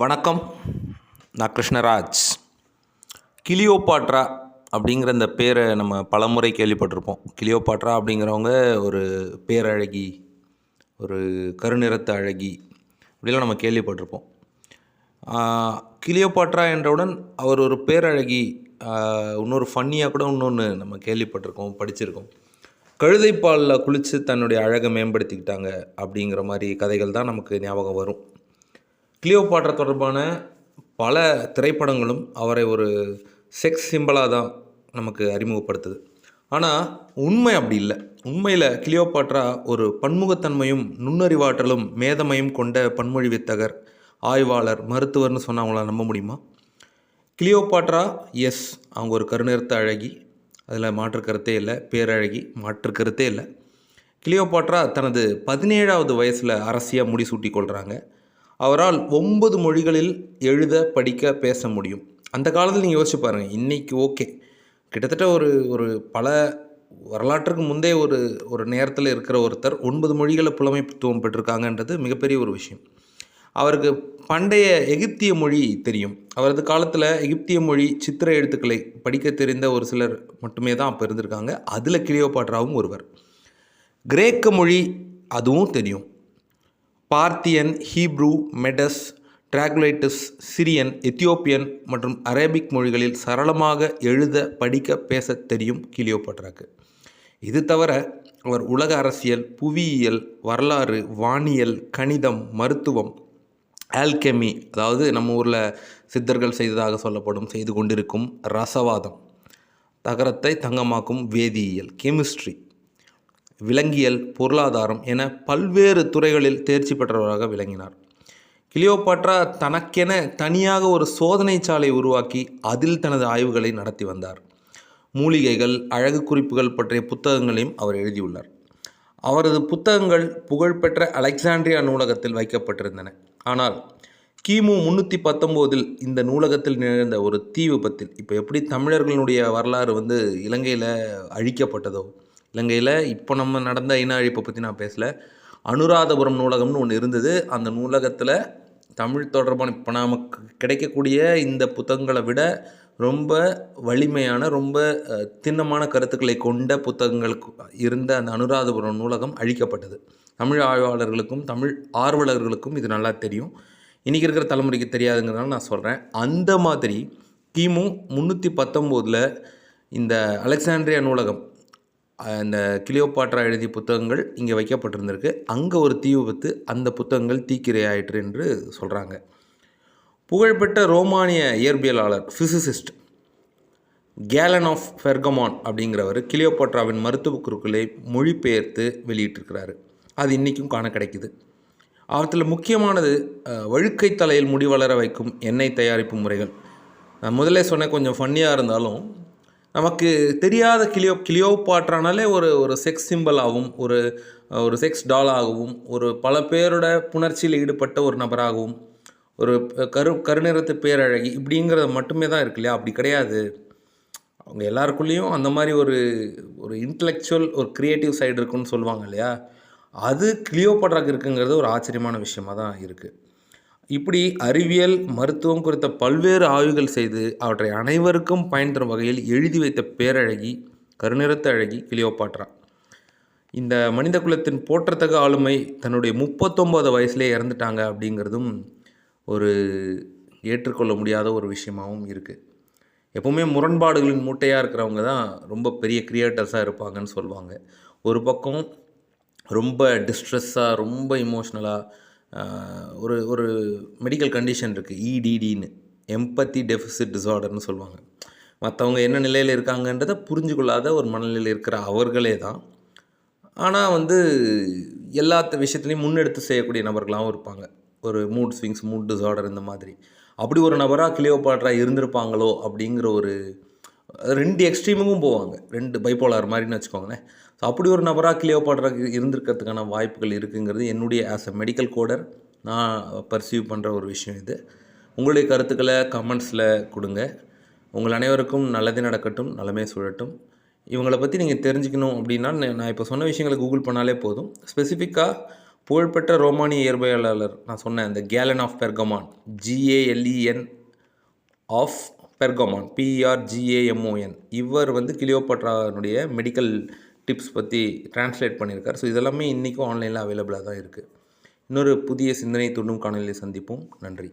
வணக்கம். நான் கிருஷ்ணராஜ். கிளியோபாட்ரா அப்படிங்கிற இந்த பேரை நம்ம பலமுறை கேள்விப்பட்டிருப்போம். கிளியோபாட்ரா அப்படிங்கிறவங்க ஒரு பேரழகி ஒரு கருநிறத்த அழகி இப்படிலாம் நம்ம கேள்விப்பட்டிருப்போம். கிளியோபாட்ரா என்றவுடன் அவர் ஒரு பேரழகி இன்னொரு ஃபன்னியாக கூட இன்னொன்று நம்ம கேள்விப்பட்டிருக்கோம் படிச்சிருக்கோம். கழுதைப்பாலில் குளித்து தன்னுடைய அழகை மேம்படுத்திக்கிட்டாங்க அப்படிங்கிற மாதிரி கதைகள் தான் நமக்கு ஞாபகம் வரும். கிளியோபாட்ரா தொடர்பான பல திரைப்படங்களும் அவரை ஒரு செக்ஸ் சிம்பிளாக தான் நமக்கு அறிமுகப்படுத்துது. ஆனால் உண்மை அப்படி இல்லை. உண்மையில் கிளியோபாட்ரா ஒரு பன்முகத்தன்மையும் நுண்ணறிவாற்றலும் மேதமையும் கொண்ட பன்மொழி வித்தகர் ஆய்வாளர் மருத்துவர்னு சொன்னா நம்ப முடியுமா? கிளியோபாட்ரா எஸ் அவங்க ஒரு கருநிறுத்த அழகி அதில் மாற்று கருத்தே இல்லை பேரழகி மாற்று கருத்தே இல்லை. கிளியோபாட்ரா தனது பதினேழாவது வயசில் அரசியாக முடிசூட்டி கொள்கிறாங்க அவரால் ஒன்பது மொழிகளில் எழுத படிக்க பேச முடியும். அந்த காலத்தில் நீங்கள் யோசிச்சு பாருங்கள் இன்றைக்கி ஓகே. கிட்டத்தட்ட ஒரு ஒரு பல வரலாற்றுக்கு முந்தைய ஒரு ஒரு நேரத்தில் இருக்கிற ஒருத்தர் ஒன்பது மொழிகளை புலமைத்துவம் பெற்றிருக்காங்கன்றது மிகப்பெரிய ஒரு விஷயம். அவருக்கு பண்டைய எகிப்திய மொழி தெரியும். அவரது காலத்தில் எகிப்திய மொழி சித்திர எழுத்துக்களை படிக்க தெரிந்த ஒரு சிலர் மட்டுமே தான் அப்போ இருந்திருக்காங்க. அதில் கிளியோபாட்ராவும் ஒருவர். கிரேக்க மொழி அதுவும் தெரியும். Parthian Hebrew Medes டிராகுலைட்டிஸ் Syrian Ethiopian மற்றும் அரேபிக் மொழிகளில் சரளமாக எழுத படிக்க பேச தெரியும் கிளியோபட்ராக்கு. இது தவிர அவர் உலக அரசியல் புவியியல் வரலாறு வானியல் கணிதம் மருத்துவம் ஆல்கெமி அதாவது நம்ம ஊரில் சித்தர்கள் செய்ததாக சொல்லப்படும் செய்து கொண்டிருக்கும் ரசவாதம் தகரத்தை தங்கமாக்கும் வேதியியல் கெமிஸ்ட்ரி விலங்கியல் பொருளாதாரம் என பல்வேறு துறைகளில் தேர்ச்சி பெற்றவராக விளங்கினார். கிளியோபாட்ரா தனக்கென தனியாக ஒரு சோதனை சாலை உருவாக்கி அதில் தனது ஆய்வுகளை நடத்தி வந்தார். மூலிகைகள் அழகு குறிப்புகள் பற்றிய புத்தகங்களையும் அவர் எழுதியுள்ளார். அவரது புத்தகங்கள் புகழ்பெற்ற அலெக்சாண்ட்ரியா நூலகத்தில் வைக்கப்பட்டிருந்தன. ஆனால் கிமு முந்நூற்றி பத்தொம்போதில் இந்த நூலகத்தில் நிகழ்ந்த ஒரு தீ விபத்தில் இப்போ எப்படி தமிழர்களுடைய வரலாறு வந்து இலங்கையில் அழிக்கப்பட்டதோ இலங்கையில் இப்போ நம்ம நடந்த இன அழிப்பை பற்றி நான் பேசலை. அனுராதபுரம் நூலகம்னு ஒன்று இருந்தது. அந்த நூலகத்தில் தமிழ் தொடர்பான இப்போ நமக்கு கிடைக்கக்கூடிய இந்த புத்தகங்களை விட ரொம்ப வலிமையான ரொம்ப திண்ணமான கருத்துக்களை கொண்ட புத்தகங்களுக்கு இருந்த அந்த அனுராதபுரம் நூலகம் அழிக்கப்பட்டது. தமிழ் ஆய்வாளர்களுக்கும் தமிழ் ஆர்வலர்களுக்கும் இது நல்லா தெரியும். இன்றைக்கி இருக்கிற தலைமுறைக்கு தெரியாதுங்கிறதால நான் சொல்கிறேன் அந்த மாதிரி கிமு முந்நூற்றி பத்தொம்போதில் இந்த அலெக்சாண்ட்ரியா நூலகம் அந்த கிளியோபாட்ரா எழுதிய புத்தகங்கள் இங்கே வைக்கப்பட்டிருந்திருக்கு. அங்கே ஒரு தீ விபத்து அந்த புத்தகங்கள் தீக்கிரையாயிற்று என்று சொல்கிறாங்க புகழ்பெற்ற ரோமானிய இயற்பியலாளர் ஃபிசிசிஸ்ட் கேலன் ஆஃப் பெர்கமான் அப்படிங்கிறவர் கிளியோபாட்ராவின் மருத்துவ குறுக்களை மொழிபெயர்த்து வெளியிட்டிருக்கிறாரு. அது இன்றைக்கும் காண கிடைக்குது. அவற்றில் முக்கியமானது வழுக்கை தலையில் முடி வளர வைக்கும் எண்ணெய் தயாரிப்பு முறைகள். நான் முதல்ல சொன்ன கொஞ்சம் ஃபன்னியாக இருந்தாலும் நமக்கு தெரியாத கிளியோ கிளியோபாட்ரானாலே ஒரு ஒரு செக்ஸ் சிம்பலாகவும் ஒரு ஒரு செக்ஸ் டாலாகவும் ஒரு பல பேரோட புணர்ச்சியில் ஈடுபட்ட ஒரு நபராகவும் ஒரு கரு கருநிறத்து பேரழகி இப்படிங்கிறது மட்டுமே தான் இருக்கு இல்லையா? அப்படி கிடையாது. அவங்க எல்லாருக்குள்ளேயும் அந்த மாதிரி ஒரு ஒரு இன்டலெக்சுவல் ஒரு க்ரியேட்டிவ் சைடு இருக்குன்னு சொல்லுவாங்க இல்லையா? அது கிளியோபாட்ராக்கு இருக்குங்கிறது ஒரு ஆச்சரியமான விஷயமாக தான் இருக்குது இப்படி அறிவியல் மருத்துவம் குறித்த பல்வேறு ஆய்வுகள் செய்து அவற்றை அனைவருக்கும் பயன் தரும் வகையில் எழுதி வைத்த பேரழகி கருநிறத்த அழகி கிளியோபாட்ரா. இந்த மனித குலத்தின் போற்றத்தக்க ஆளுமை தன்னுடைய முப்பத்தொம்போது வயசுலேயே இறந்துட்டாங்க அப்படிங்கிறதும் ஒரு ஏற்றுக்கொள்ள முடியாத ஒரு விஷயமாகவும் இருக்குது எப்போவுமே முரண்பாடுகளின் மூட்டையாக இருக்கிறவங்க தான் ரொம்ப பெரிய கிரியேட்டர்ஸாக இருப்பாங்கன்னு சொல்லுவாங்க ஒரு பக்கம் ரொம்ப டிஸ்ட்ரெஸ்ஸாக ரொம்ப இமோஷ்னலாக ஒரு ஒரு மெடிக்கல் கண்டிஷன் இருக்குது இடிடின்னு எம்பத்தி டெஃபிசிட் டிசார்டர்னு சொல்லுவாங்க. மற்றவங்க என்ன நிலையில் இருக்காங்கன்றதை புரிஞ்சு கொள்ளாத ஒரு மனநிலையில் இருக்கிற அவர்களே தான். ஆனால் வந்து எல்லா விஷயத்துலையும் முன்னெடுத்து செய்யக்கூடிய நபர்களாகவும் இருப்பாங்க. ஒரு மூட் ஸ்விங்ஸ் மூட் டிசார்டர் இந்த மாதிரி. அப்படி ஒரு நபராக கிளியோபாட்ரா இருந்திருப்பாங்களோ அப்படிங்கிற ஒரு ரெண்டு எக்ஸ்ட்ரீமுக்கும் போவாங்க. ரெண்டு பைப்போலார் மாதிரின்னு வச்சுக்கோங்களேன். ஸோ அப்படி ஒரு நபராக கிளியோபாட்ரா இருந்திருக்கிறதுக்கான வாய்ப்புகள் இருக்குங்கிறது என்னுடைய ஆஸ் அ மெடிக்கல் கோடர் நான் பர்சீவ் பண்ணுற ஒரு விஷயம் இது. உங்களுடைய கருத்துக்களை கமெண்ட்ஸில் கொடுங்க. உங்கள் அனைவருக்கும் நல்லதே நடக்கட்டும் நலமே சுழட்டும். இவங்களை பற்றி நீங்கள் தெரிஞ்சுக்கணும் அப்படின்னா நான் இப்போ சொன்ன விஷயங்களை கூகுள் பண்ணாலே போதும். ஸ்பெசிஃபிக்காக புகழ்பெற்ற ரோமானிய இயற்பியலாளர் நான் சொன்னேன் அந்த Galen of Pergamon GALEN of Pergamon பிஆர்ஜிஏஎம்ஓஎன் இவர் வந்து கிளியோபாட்ரானுடைய மெடிக்கல் டிப்ஸ் பற்றி டிரான்ஸ்லேட் பண்ணியிருக்கார். ஸோ இதெல்லாமே இன்றைக்கும் ஆன்லைனில் அவைலபிளாக தான் இருக்குது இன்னொரு புதிய சிந்தனை தூண்டும் காணொலியை சந்திப்போம். நன்றி.